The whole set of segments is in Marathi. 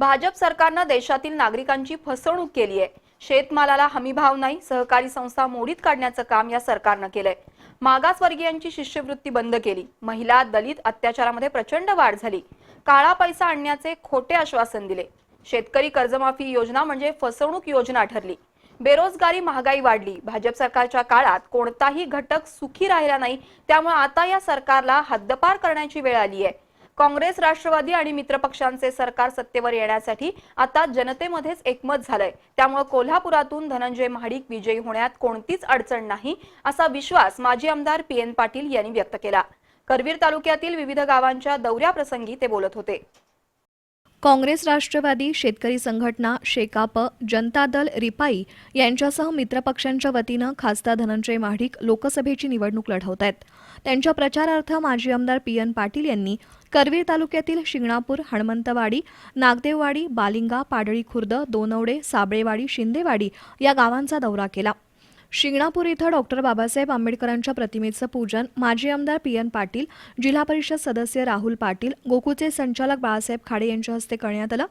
भाजप सरकारनं देशातील नागरिकांची फसवणूक केली आहे. शेतमालाला हमीभाव नाही सहकारी संस्था मोडीत काढण्याचं काम या सरकारनं केलंय. मागासवर्गीयांची शिष्यवृत्ती बंद केली. महिला दलित अत्याचारामध्ये प्रचंड वाढ झाली. काळा पैसा आणण्याचे खोटे आश्वासन दिले. शेतकरी कर्जमाफी योजना म्हणजे फसवणूक योजना ठरली. बेरोजगारी महागाई वाढली. भाजप सरकारच्या काळात कोणताही घटक सुखी राहिला नाही. त्यामुळे आता या सरकारला हद्दपार करण्याची वेळ आली आहे. काँग्रेस राष्ट्रवादी आणि मित्रपक्षांचे सरकार सत्तेवर येण्यासाठी आता जनतेमध्येच एकमत झालंय. त्यामुळे कोल्हापुरातून धनंजय महाडिक विजयी होण्यात कोणतीच अडचण नाही असा विश्वास माजी आमदार पी एन पाटील यांनी व्यक्त केला. करवीर तालुक्यातील विविध गावांच्या दौऱ्याप्रसंगी ते बोलत होते. काँग्रेस राष्ट्रवादी शेतकरी संघटना शेकाप जनता दल रिपाई यांच्यासह मित्रपक्षांच्या वतीनं खासदार धनंजय महाडिक लोकसभेची निवडणूक लढवत आहेत. त्यांच्या प्रचारार्थ माजी आमदार पी एन पाटील यांनी करवीर तालुक्यातील शिंगणापूर हणमंतवाडी नागदेववाडी बालिंगा पाडळी खुर्द दोनवडे साबळेवाडी शिंदेवाडी या गावांचा दौरा केला. शिंगणापूर इथं डॉक्टर बाबासाहेब आंबेडकरांच्या प्रतिमेचं पूजन माजी आमदार पी एन पाटील जिल्हा परिषद सदस्य राहुल पाटील गोकुळचे संचालक बाळासाहेब खाडे यांच्या हस्ते करण्यात आलं.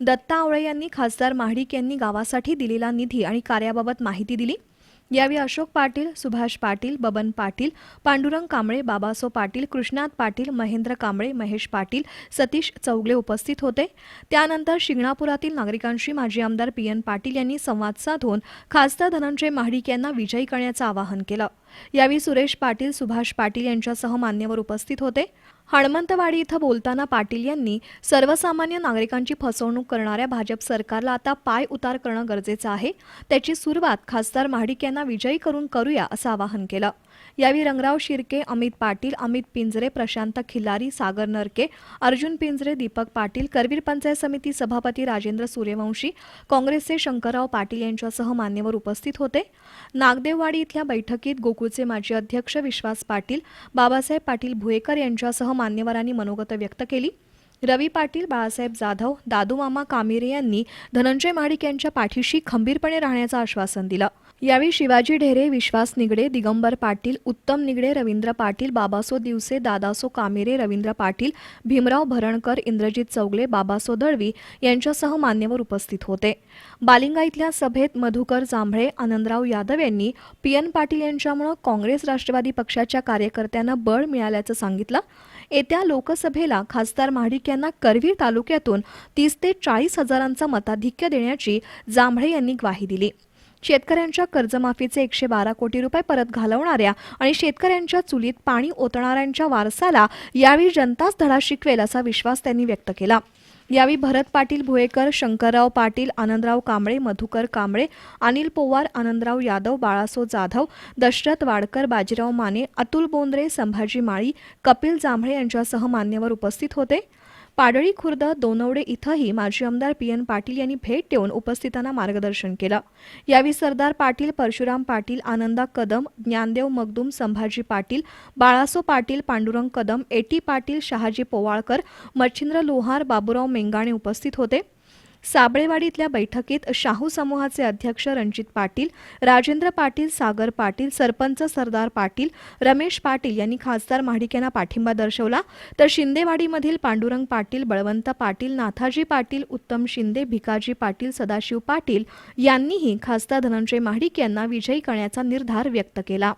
दत्ता आवळे यांनी खासदार महाडिक यांनी गावासाठी दिलेला निधी आणि कार्याबाबत माहिती दिली. यावेळी अशोक पाटील सुभाष पाटील बबन पाटील पांडुरंग कांबळे बाबासो पाटील कृष्णात पाटील महेंद्र कांबळे महेश पाटील सतीश चौगले उपस्थित होते. त्यानंतर शिंगणापुरातील नागरिकांशी माजी आमदार पी एन पाटील यांनी संवाद साधून खासदार धनंजय महाडिक यांना विजयी करण्याचं आवाहन केलं. यावेळी सुरेश पाटील सुभाष पाटील यांच्यासह मान्यवर उपस्थित होते. हणमंतवाडी इथं बोलताना पाटील यांनी सर्वसामान्य नागरिकांची फसवणूक करणाऱ्या भाजप सरकारला आता पाय उतार करणं गरजेचं आहे. त्याची सुरुवात खासदार महाडिक यांना विजयी करून करूया असं आवाहन केलं. यावेळी रंगराव शिर्के अमित पाटील अमित पिंजरे प्रशांत खिल्लारी सागर नरके अर्जुन पिंजरे दीपक पाटील करवीर पंचायत समिती सभापती राजेंद्र सूर्यवंशी काँग्रेसचे शंकरराव पाटील यांच्यासह मान्यवर उपस्थित होते. नागदेववाडी इथल्या बैठकीत गोकुळचे माजी अध्यक्ष विश्वास पाटील बाबासाहेब पाटील भुयेकर यांच्यासह मान्यवरांनी मनोगत व्यक्त केली. रवी पाटील बाळासाहेब जाधव दादूमामा कामिरे यांनी धनंजय माडिक यांच्या पाठीशी खंबीरपणे राहण्याचं आश्वासन दिलं. यावेळी शिवाजी ढेरे विश्वास निगडे दिगंबर पाटील उत्तम निगडे रवींद्र पाटील बाबासो दिवसे दादासो कामेरे रवींद्र पाटील भीमराव भरणकर इंद्रजित चौगले बाबासो दळवी यांच्यासह मान्यवर उपस्थित होते. बालिंगा इथल्या सभेत मधुकर जांभळे आनंदराव यादव यांनी पी एन पाटील यांच्यामुळे काँग्रेस राष्ट्रवादी पक्षाच्या कार्यकर्त्यांना बळ मिळाल्याचं सांगितलं. येत्या लोकसभेला खासदार महाडिक यांना करवीर तालुक्यातून तीस ते चाळीस हजारांचा मताधिक्य देण्याची जांभळे यांनी ग्वाही दिली. शेतकऱ्यांच्या कर्जमाफीचे एकशे बारा कोटी रुपये परत घालवणाऱ्या आणि शेतकऱ्यांच्या चुलीत पाणी ओतणाऱ्यांच्या वारसाला यावेळी जनताच धडा शिकवेल असा विश्वास त्यांनी व्यक्त केला. यावेळी भरत पाटील भुयेकर शंकरराव पाटील आनंदराव कांबळे मधुकर कांबळे अनिल पोवार आनंदराव यादव बाळासो जाधव दशरथ वाडकर बाजीराव माने अतुल बोंद्रे संभाजी माळी कपिल जांभळे यांच्यासह मान्यवर उपस्थित होते. पाडळी खुर्द दोनवडे इथंही माजी आमदार पी एन पाटील यांनी भेट देऊन उपस्थितांना मार्गदर्शन केलं. यावेळी सरदार पाटील परशुराम पाटील आनंदा कदम ज्ञानदेव मगदूम संभाजी पाटील बाळासो पाटील पांडुरंग कदम एटी पाटील शहाजी पोवाळकर मच्छिंद्र लोहार बाबुराव मेंगाणे उपस्थित होते. साबळेवाडीतल्या बैठकीत शाहू समूहाचे अध्यक्ष रणजित पाटील राजेंद्र पाटील सागर पाटील सरपंच सरदार पाटील रमेश पाटील यांनी खासदार महाडिक यांना पाठिंबा दर्शवला. तर शिंदेवाडीमधील पांडुरंग पाटील बळवंत पाटील नाथाजी पाटील उत्तम शिंदे भिकाजी पाटील सदाशिव पाटील यांनीही खासदार धनंजय महाडिक यांना विजयी करण्याचा निर्धार व्यक्त केला.